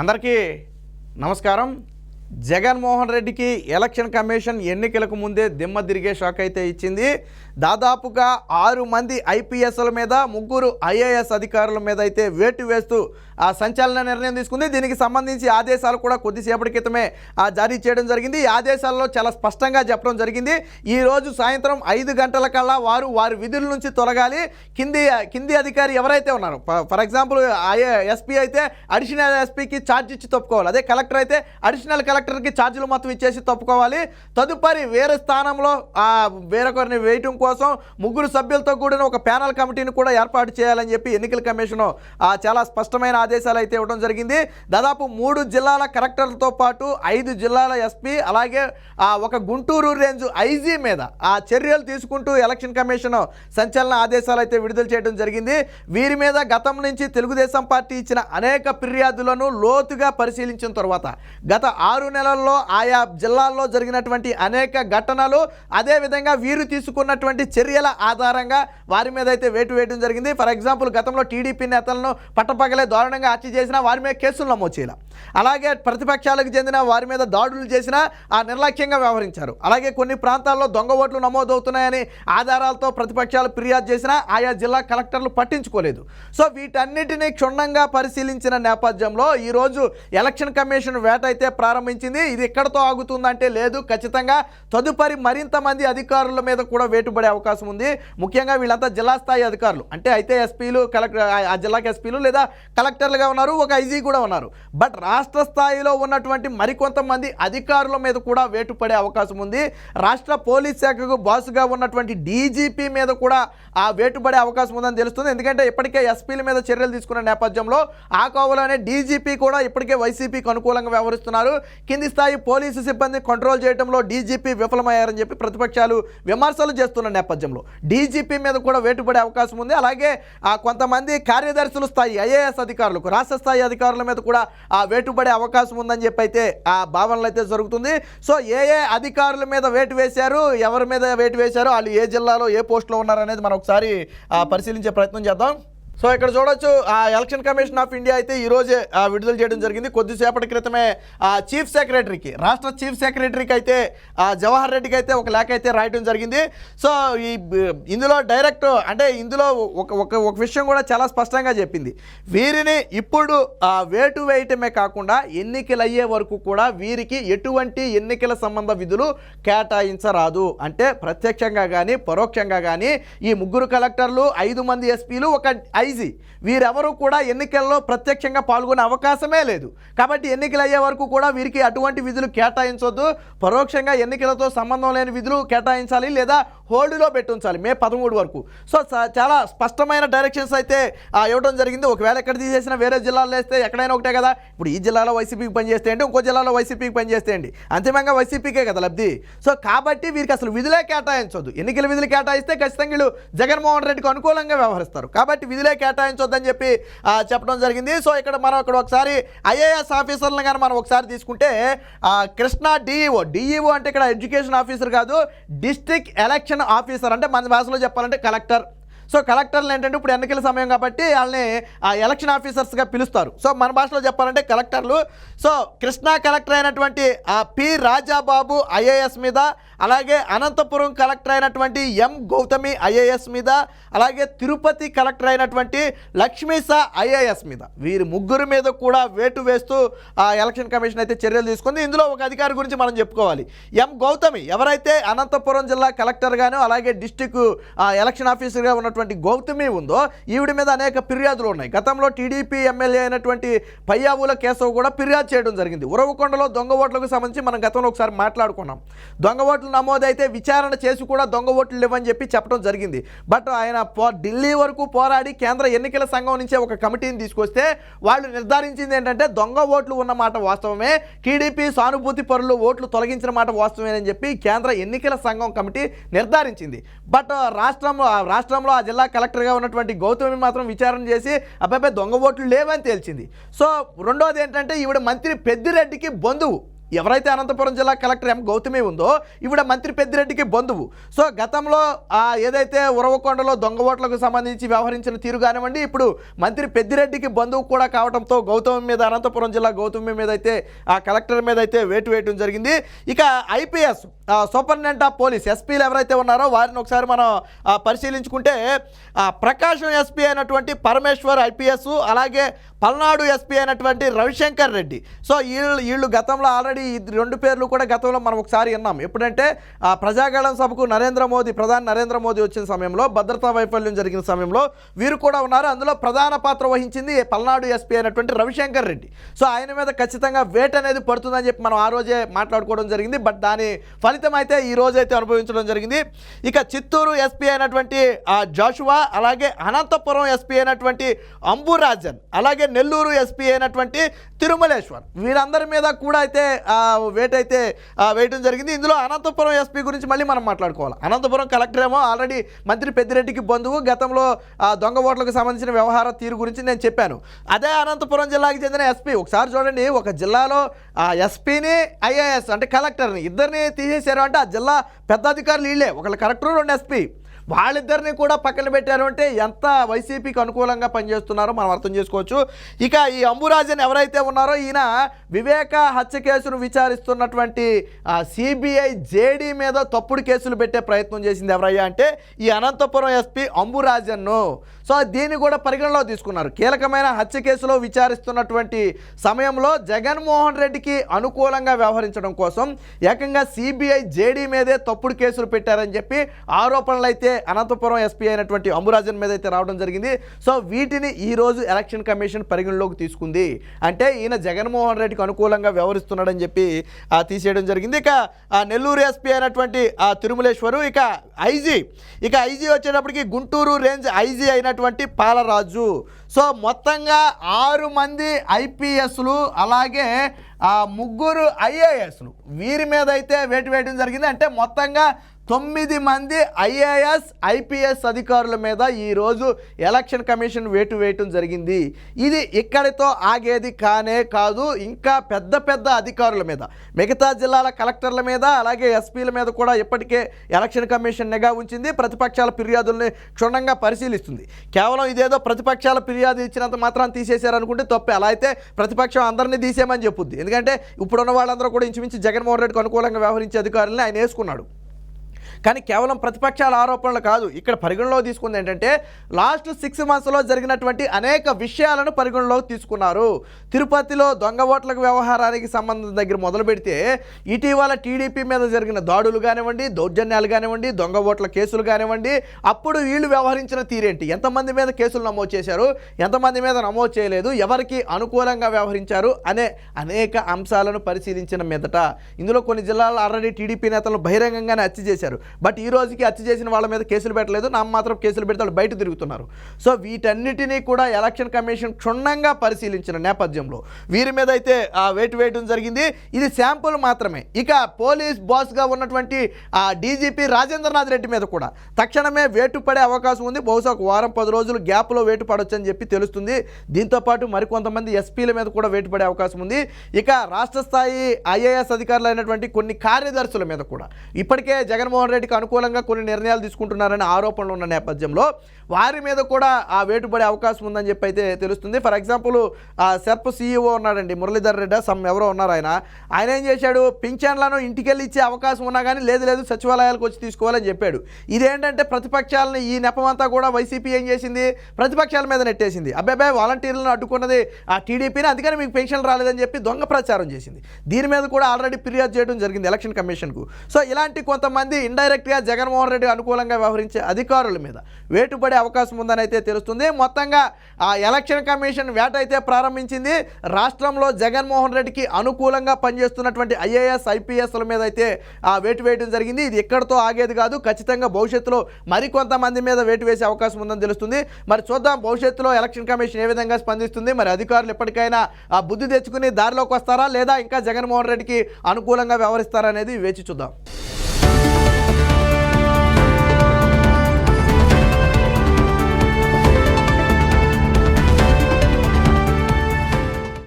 అందరికీ నమస్కారం. జగన్మోహన్ రెడ్డికి ఎలక్షన్ కమిషన్ ఎన్నికలకు ముందే దిమ్మ తిరిగే షాక్ అయితే ఇచ్చింది. దాదాపుగా ఆరు మంది ఐపీఎస్ల మీద ముగ్గురు ఐఏఎస్ అధికారుల మీద అయితే వేటు వేస్తూ ఆ సంచలన నిర్ణయం తీసుకుంది. దీనికి సంబంధించి ఆదేశాలు కూడా కొద్దిసేపటి క్రితమే జారీ చేయడం జరిగింది. ఈ ఆదేశాల్లో చాలా స్పష్టంగా చెప్పడం జరిగింది. ఈరోజు సాయంత్రం ఐదు గంటల కల్లా వారు వారి విధుల నుంచి తొలగాలి. కింది కింది అధికారి ఎవరైతే ఉన్నారో ఫర్ ఎగ్జాంపుల్ ఐఏ ఎస్పీ అయితే అడిషనల్ ఎస్పీకి ఛార్జ్ ఇచ్చి తప్పుకోవాలి. అదే కలెక్టర్ అయితే అడిషనల్ కలెక్టర్కి ఛార్జీలు మొత్తం ఇచ్చేసి తప్పుకోవాలి. తదుపరి వేరే స్థానంలో వేరొకరిని వేయటం కోసం ముగ్గురు సభ్యులతో కూడిన ఒక ప్యానల్ కమిటీని కూడా ఏర్పాటు చేయాలని చెప్పి ఎన్నికల కమిషన్ ఆ చాలా స్పష్టమైన ఆదేశాలు అయితే ఇవ్వడం జరిగింది. దాదాపు మూడు జిల్లాల కలెక్టర్లతో పాటు ఐదు జిల్లాల ఎస్పీ అలాగే ఒక గుంటూరు రేంజ్ ఐజీ మీద ఆ చర్యలు తీసుకుంటూ ఎలక్షన్ కమిషన్ సంచలన ఆదేశాలు అయితే విడుదల చేయడం జరిగింది. వీరి మీద గతం నుంచి తెలుగుదేశం పార్టీ ఇచ్చిన అనేక ఫిర్యాదులను లోతుగా పరిశీలించిన తర్వాత గత ఆరు నెలల్లో ఆయా జిల్లాల్లో జరిగినటువంటి అనేక ఘటనలు అదేవిధంగా వీరు తీసుకున్నటువంటి చర్యల ఆధారంగా వారి మీద అయితే వేటు వేయడం జరిగింది. ఫర్ ఎగ్జాంపుల్ గతంలో టీడీపీ నేతలను పట్టపగలే దారుణంగా హత్య చేసినా వారి మీద కేసులు నమోదు చేయాలి. అలాగే ప్రతిపక్షాలకు చెందిన వారి మీద దాడులు చేసినా ఆ నిర్లక్ష్యంగా వ్యవహరించారు. అలాగే కొన్ని ప్రాంతాల్లో దొంగ ఓట్లు నమోదవుతున్నాయని ఆధారాలతో ప్రతిపక్షాలు ఫిర్యాదు చేసినా ఆయా జిల్లా కలెక్టర్లు పట్టించుకోలేదు. సో వీటన్నిటినీ క్షుణ్ణంగా పరిశీలించిన నేపథ్యంలో ఈరోజు ఎలక్షన్ కమిషన్ వేట అయితే ప్రారంభించింది. ఇది ఎక్కడతో ఆగుతుందంటే లేదు. ఖచ్చితంగా తదుపరి మరింత మంది అధికారుల మీద కూడా పడే అవకాశం ఉంది. ముఖ్యంగా వీళ్ళంతా జిల్లా స్థాయి అధికారులు. అంటే అయితే ఎస్పీలు కలెక్టర్ ఆ జిల్లాకి ఎస్పీలు లేదా కలెక్టర్లుగా ఉన్నారు ఒక ఐజీ కూడా ఉన్నారు. బట్ రాష్ట్ర స్థాయిలో ఉన్నటువంటి మరికొంతమంది అధికారుల మీద కూడా వేటు పడే అవకాశం ఉంది. రాష్ట్ర పోలీస్ శాఖకు బాసుగా ఉన్నటువంటి డీజీపీ మీద కూడా ఆ వేటు పడే అవకాశం ఉందని తెలుస్తుంది. ఎందుకంటే ఇప్పటికే ఎస్పీల మీద చర్యలు తీసుకున్న నేపథ్యంలో ఆ కోవలోనే డీజీపీ కూడా ఇప్పటికే వైసీపీకి అనుకూలంగా వ్యవహరిస్తున్నారు. కింది స్థాయి పోలీసు సిబ్బంది కంట్రోల్ చేయడంలో డీజీపీ విఫలమయ్యారని చెప్పి ప్రతిపక్షాలు విమర్శలు చేస్తున్నారు చేస్తున్న నేపథ్యంలో. డీజీపీ మీద కూడా వేటుపడే అవకాశం ఉంది. అలాగే ఆ కొంతమంది కార్యదర్శుల స్థాయి ఐఏఎస్ అధికారులకు రాష్ట్ర స్థాయి అధికారుల మీద కూడా ఆ వేటుపడే అవకాశం ఉందని చెప్పి అయితే ఆ భావనలు అయితే జరుగుతుంది. సో ఏ ఏ అధికారుల మీద వేటు వేశారు? ఎవరి మీద వేటు వేశారు? వాళ్ళు ఏ జిల్లాలో ఏ పోస్టులో ఉన్నారు అనేది మనం ఒకసారి పరిశీలించే ప్రయత్నం చేద్దాం. సో ఇక్కడ చూడొచ్చు ఆ ఎలక్షన్ కమిషన్ ఆఫ్ ఇండియా అయితే ఈ రోజే విడుదల చేయడం జరిగింది. కొద్దిసేపటి క్రితమే ఆ చీఫ్ సెక్రటరీకి రాష్ట్ర చీఫ్ సెక్రటరీకి అయితే ఆ, జవహర్ రెడ్డికి అయితే ఒక లేఖ అయితే రాయడం జరిగింది. సో ఈ ఇందులో డైరెక్ట్ అంటే ఇందులో ఒక ఒక ఒక విషయం కూడా చాలా స్పష్టంగా చెప్పింది. వీరిని ఇప్పుడు వేటు వేయటమే కాకుండా ఎన్నికలు అయ్యే వరకు కూడా వీరికి ఎటువంటి ఎన్నికల సంబంధ విధులు కేటాయించరాదు. అంటే ప్రత్యక్షంగా కానీ పరోక్షంగా కానీ ఈ ముగ్గురు కలెక్టర్లు ఐదు మంది ఎస్పీలు ఒక ఐజీ వీరెవరూ కూడా ఎన్నికల్లో ప్రత్యక్షంగా పాల్గొనే అవకాశమే లేదు. కాబట్టి ఎన్నికలు అయ్యే వరకు కూడా వీరికి అటువంటి విధులు కేటాయించొద్దు. పరోక్షంగా ఎన్నికలతో సంబంధం లేని విధులు కేటాయించాలి లేదా హోల్డ్లో పెట్టుంచాలి. మే పదమూడు వరకు. సో చాలా స్పష్టమైన డైరెక్షన్స్ అయితే ఆ, ఇవ్వడం జరిగింది. ఒకవేళ ఎక్కడ తీసేసినా వేరే జిల్లాలో వేస్తే ఎక్కడైనా ఒకటే కదా. ఇప్పుడు ఈ జిల్లాలో వైసీపీకి పనిచేస్తేయండి ఇంకో జిల్లాలో వైసీపీకి పనిచేస్తేయండి. అంతిమంగా వైసీపీకే కదా లబ్ధి. సో కాబట్టి వీరికి అసలు విధులే కేటాయించొద్దు. ఎన్నికల విధులు కేటాయిస్తే ఖచ్చితంగా వీళ్ళు జగన్మోహన్ రెడ్డికి అనుకూలంగా వ్యవహరిస్తారు. కాబట్టి విధులే కేటాయించొద్దని చెప్పి చెప్పడం జరిగింది. సో ఇక్కడ మనం ఇక్కడ ఒకసారి ఐఏఎస్ ఆఫీసర్లను కానీ మనం ఒకసారి తీసుకుంటే కృష్ణా డిఈఓ డిఈఓ అంటే ఇక్కడ ఎడ్యుకేషన్ ఆఫీసర్ కాదు డిస్ట్రిక్ట్ ఎలక్షన్ ఆఫీసర్ అంటే మన భాషలో చెప్పాలంటే కలెక్టర్. సో కలెక్టర్లు ఏంటంటే ఇప్పుడు ఎన్నికల సమయం కాబట్టి వాళ్ళని ఆ ఎలక్షన్ ఆఫీసర్స్గా పిలుస్తారు. సో మన భాషలో చెప్పాలంటే కలెక్టర్లు. సో కృష్ణా కలెక్టర్ అయినటువంటి ఆ పి రాజాబాబు ఐఏఎస్ మీద అలాగే అనంతపురం కలెక్టర్ అయినటువంటి ఎం గౌతమి ఐఏఎస్ మీద అలాగే తిరుపతి కలెక్టర్ అయినటువంటి లక్ష్మీసా ఐఏఎస్ మీద. వీరి ముగ్గురు మీద కూడా వేటు వేస్తూ ఆ ఎలక్షన్ కమిషన్ అయితే చర్యలు తీసుకుంది. ఇందులో ఒక అధికారి గురించి మనం చెప్పుకోవాలి. ఎం గౌతమి ఎవరైతే అనంతపురం జిల్లా కలెక్టర్గాను అలాగే డిస్టిక్ ఎలక్షన్ ఆఫీసర్గా ఉన్నటువంటి గౌతమి ఉందో ఈవిడ మీద అనేక ఫిర్యాదులు ఉన్నాయి. గతంలో టీడీపీ ఎమ్మెల్యే అయినటువంటి పయ్యావుల కేశవ్ కూడా ఫిర్యాదు చేయడం జరిగింది. ఉరవకొండలో దొంగ ఓట్లకు సంబంధించి మనం గతంలో ఒకసారి మాట్లాడుకున్నాం. దొంగ ఓట్లు నమోదైతే విచారణ చేసి కూడా దొంగ ఓట్లు లేవని చెప్పి చెప్పడం జరిగింది. బట్ ఆయన పో ఢిల్లీ వరకు పోరాడి కేంద్ర ఎన్నికల సంఘం నుంచే ఒక కమిటీని తీసుకొస్తే వాళ్ళు నిర్ధారించింది ఏంటంటే దొంగ ఓట్లు ఉన్న మాట వాస్తవమే టీడీపీ సానుభూతి పరులు ఓట్లు తొలగించిన మాట వాస్తవమేనని చెప్పి కేంద్ర ఎన్నికల సంఘం కమిటీ నిర్ధారించింది. బట్ రాష్ట్రంలో రాష్ట్రంలో ఆ జిల్లా కలెక్టర్గా ఉన్నటువంటి గౌతమి మాత్రం విచారణ చేసి అబ్బాయి దొంగ ఓట్లు లేవని తేల్చింది. సో రెండోది ఏంటంటే ఈవిడ మంత్రి పెద్దిరెడ్డికి బంధువు. ఎవరైతే అనంతపురం జిల్లా కలెక్టర్ ఎం గౌతమి ఉందో ఇవిడ మంత్రి పెద్దిరెడ్డికి బంధువు. సో గతంలో ఆ, ఏదైతే ఉరవకొండలో దొంగ ఓట్లకు సంబంధించి వ్యవహరించిన తీరు కానివ్వండి ఇప్పుడు మంత్రి పెద్దిరెడ్డికి బంధువు కూడా కావడంతో గౌతమి మీద అనంతపురం జిల్లా గౌతమి మీద అయితే ఆ కలెక్టర్ మీద అయితే వేటు వేయడం జరిగింది. ఇక ఐపీఎస్ సూపరింటెండెంట్ ఆఫ్ పోలీస్ ఎస్పీలు ఎవరైతే ఉన్నారో వారిని ఒకసారి మనం పరిశీలించుకుంటే ప్రకాశం ఎస్పీ అయినటువంటి పరమేశ్వర్ ఐపీఎస్ అలాగే పల్నాడు ఎస్పీ అయినటువంటి రవిశంకర్ రెడ్డి. సో వీళ్ళు వీళ్ళు గతంలో ఆల్రెడీ ఈ రెండు పేర్లు కూడా గతంలో మనం ఒకసారి విన్నాం. ఎప్పుడంటే ఆ, ప్రజాగళం సభకు నరేంద్ర మోదీ ప్రధాని నరేంద్ర మోదీ వచ్చిన సమయంలో భద్రతా వైఫల్యం జరిగిన సమయంలో వీరు కూడా ఉన్నారు. అందులో ప్రధాన పాత్ర వహించింది పల్నాడు ఎస్పీ అయినటువంటి రవిశంకర్ రెడ్డి. సో ఆయన మీద ఖచ్చితంగా వేట్ అనేది పడుతుందని చెప్పి మనం ఆ రోజే మాట్లాడుకోవడం జరిగింది. బట్ దాని ఫలితం అయితే ఈ రోజైతే అనుభవించడం జరిగింది. ఇక చిత్తూరు ఎస్పీ అయినటువంటి ఆ, జాషువా అలాగే అనంతపురం ఎస్పీ అయినటువంటి అంబురాజన్ అలాగే నెల్లూరు ఎస్పీ అయినటువంటి తిరుమలేశ్వర్ వీరందరి మీద కూడా అయితే వెయిట్ అయితే వేయటం జరిగింది. ఇందులో అనంతపురం ఎస్పీ గురించి మళ్ళీ మనం మాట్లాడుకోవాలి. అనంతపురం కలెక్టర్ ఏమో ఆల్రెడీ మంత్రి పెద్దిరెడ్డికి బంధువు గతంలో దొంగ ఓట్లకు సంబంధించిన వ్యవహార తీరు గురించి నేను చెప్పాను. అదే అనంతపురం జిల్లాకి చెందిన ఎస్పీ ఒకసారి చూడండి ఒక జిల్లాలో ఆ ఎస్పీని ఐఏఎస్ అంటే కలెక్టర్ని ఇద్దరిని తీసేశారు అంటే ఆ జిల్లా పెద్ద అధికారులు వీళ్ళే. ఒకళ్ళు కలెక్టర్ రెండు ఎస్పీ వాళ్ళిద్దరిని కూడా పక్కన పెట్టారు అంటే ఎంత వైసీపీకి అనుకూలంగా పనిచేస్తున్నారో మనం అర్థం చేసుకోవచ్చు. ఇక ఈ అంబురాజన్ ఎవరైతే ఉన్నారో ఈయన వివేక హత్య కేసును విచారిస్తున్నటువంటి సిబిఐ జేడీ మీద తప్పుడు కేసులు పెట్టే ప్రయత్నం చేసింది ఎవరయ్యా అంటే ఈ అనంతపురం ఎస్పీ అంబురాజన్ను. సో దీన్ని కూడా పరిగణలో తీసుకున్నారు. కీలకమైన హత్య కేసులో విచారిస్తున్నటువంటి సమయంలో జగన్మోహన్ రెడ్డికి అనుకూలంగా వ్యవహరించడం కోసం ఏకంగా సిబిఐ జేడీ మీదే తప్పుడు కేసులు పెట్టారని చెప్పి ఆరోపణలు అయితే అనంతపురం ఎస్పీ అయినటువంటి అంబురాజన్ మీద అయితే రావడం జరిగింది. సో వీటిని ఈ రోజు ఎలక్షన్ కమిషన్ పరిగణలోకి తీసుకుంది. అంటే ఈయన జగన్మోహన్ రెడ్డికి అనుకూలంగా వ్యవహరిస్తున్నాడని చెప్పి తీసేయడం జరిగింది. ఇక ఆ, నెల్లూరు ఎస్పీ అయినటువంటి ఆ, తిరుమలేశ్వరు ఇక ఐజీ ఇక ఐజీ వచ్చేటప్పటికి గుంటూరు రేంజ్ ఐజీ అయినటువంటి పాలరాజు. సో మొత్తంగా ఆరు మంది ఐపీఎస్లు అలాగే ముగ్గురు ఐఏఎస్లు వీరి మీద అయితే వేటు వేయడం జరిగింది. అంటే మొత్తంగా తొమ్మిది మంది ఐఏఎస్ ఐపీఎస్ అధికారుల మీద ఈరోజు ఎలక్షన్ కమిషన్ వేటు వేయటం జరిగింది. ఇది ఇక్కడితో ఆగేది కానే కాదు ఇంకా పెద్ద పెద్ద అధికారుల మీద మిగతా జిల్లాల కలెక్టర్ల మీద అలాగే ఎస్పీల మీద కూడా ఇప్పటికే ఎలక్షన్ కమిషన్ నిఘా ఉంచింది. ప్రతిపక్షాల ఫిర్యాదుల్ని క్షుణ్ణంగా పరిశీలిస్తుంది. కేవలం ఇదేదో ప్రతిపక్షాల ఫిర్యాదు ఇచ్చినంత మాత్రం తీసేశారనుకుంటే తప్పే. అలా అయితే ప్రతిపక్షం అందరినీ తీసేయమని చెప్పుద్ది. ఎందుకంటే ఇప్పుడున్న వాళ్ళందరూ కూడా ఇంచుమించు జగన్మోహన్ రెడ్డికి అనుకూలంగా వ్యవహరించే అధికారులని ఆయన వేసుకున్నాడు. కానీ కేవలం ప్రతిపక్షాల ఆరోపణలు కాదు. ఇక్కడ పరిగణలో తీసుకుంది ఏంటంటే లాస్ట్ సిక్స్ మంత్స్లో జరిగినటువంటి అనేక విషయాలను పరిగణలోకి తీసుకున్నారు. తిరుపతిలో దొంగ ఓట్లకు వ్యవహారానికి సంబంధం దగ్గర మొదలు పెడితే ఇటీవల టీడీపీ మీద జరిగిన దాడులు కానివ్వండి దౌర్జన్యాలు కానివ్వండి దొంగ ఓట్ల కేసులు కానివ్వండి అప్పుడు వీళ్ళు వ్యవహరించిన తీరేంటి? ఎంతమంది మీద కేసులు నమోదు చేశారు? ఎంతమంది మీద నమోదు చేయలేదు? ఎవరికి అనుకూలంగా వ్యవహరించారు? అనే అనేక అంశాలను పరిశీలించిన మీదట. ఇందులో కొన్ని జిల్లాల్లో ఆల్రెడీ టీడీపీ నేతలను బహిరంగంగానే హత్య చేశారు. బట్ ఈ రోజుకి హత్య చేసిన వాళ్ళ మీద కేసులు పెట్టలేదు. నా మాత్రం కేసులు పెడితే వాళ్ళు బయట తిరుగుతున్నారు. సో వీటన్నిటినీ కూడా ఎలక్షన్ కమిషన్ క్షుణ్ణంగా పరిశీలించిన నేపథ్యంలో వీరి మీద అయితే వేటు వేయడం జరిగింది. ఇది శాంపుల్ మాత్రమే. ఇక పోలీస్ బాస్గా ఉన్నటువంటి ఆ డీజీపీ రాజేంద్రనాథ్ రెడ్డి మీద కూడా తక్షణమే వేటు పడే అవకాశం ఉంది. బహుశా ఒక వారం పది రోజులు గ్యాప్లో వేటు పడొచ్చని చెప్పి తెలుస్తుంది. దీంతోపాటు మరికొంతమంది ఎస్పీల మీద కూడా వేటు పడే అవకాశం ఉంది. ఇక రాష్ట్ర స్థాయి ఐఏఎస్ అధికారులు అయినటువంటి కొన్ని కార్యదర్శుల మీద కూడా. ఇప్పటికే జగన్మోహన్ రెడ్డికి అనుకూలంగా కొన్ని నిర్ణయాలు తీసుకుంటున్నారనే ఆరోపణలు ఉన్న నేపథ్యంలో వారి మీద కూడా ఆ వేటు పడే అవకాశం ఉందని చెప్పి అయితే తెలుస్తుంది. ఫర్ ఎగ్జాంపుల్ ఆ సెర్ప్ సీఈఓ ఉన్నాడండి మురళీధర్ రెడ్డి సమ్ ఎవరో ఉన్నారు ఆయన. ఆయన ఏం చేశాడు? పింఛన్లను ఇంటికెళ్ళి ఇచ్చే అవకాశం ఉన్నా కానీ లేదు లేదు సచివాలయాలకు వచ్చి తీసుకోవాలని చెప్పాడు. ఇదేంటంటే ప్రతిపక్షాలను ఈ నెపమంతా కూడా వైసీపీ ఏం చేసింది? ప్రతిపక్షాల మీద నెట్టేసింది. అబ్బాయి వాలంటీర్లను అడ్డుకున్నది ఆ టీడీపీని అందుకని మీకు పెన్షన్ రాలేదని చెప్పి దొంగ ప్రచారం చేసింది. దీని మీద కూడా ఆల్రెడీ ఫిర్యాదు చేయడం జరిగింది ఎలక్షన్ కమిషన్కు. సో ఇలాంటి కొంతమంది ఇండైరెక్ట్గా జగన్మోహన్ రెడ్డి అనుకూలంగా వ్యవహరించే అధికారుల మీద వేటుపడే అవకాశం ఉందని అయితే తెలుస్తుంది. మొత్తంగా ఆ ఎలక్షన్ కమిషన్ వేట అయితే ప్రారంభించింది. రాష్ట్రంలో జగన్మోహన్ రెడ్డికి అనుకూలంగా పనిచేస్తున్నటువంటి ఐఏఎస్ ఐపీఎస్ల మీద అయితే ఆ వేటు వేయడం జరిగింది. ఇది ఎక్కడితో ఆగేది కాదు. ఖచ్చితంగా భవిష్యత్తులో మరికొంతమంది మీద వేటు వేసే అవకాశం ఉందని తెలుస్తుంది. మరి చూద్దాం భవిష్యత్తులో ఎలక్షన్ కమిషన్ ఏ విధంగా స్పందిస్తుంది. మరి అధికారులు ఎప్పటికైనా ఆ బుద్ధి తెచ్చుకుని దారిలోకి వస్తారా? లేదా ఇంకా జగన్మోహన్ రెడ్డికి అనుకూలంగా వ్యవహరిస్తారా అనేది వేచి చూద్దాం.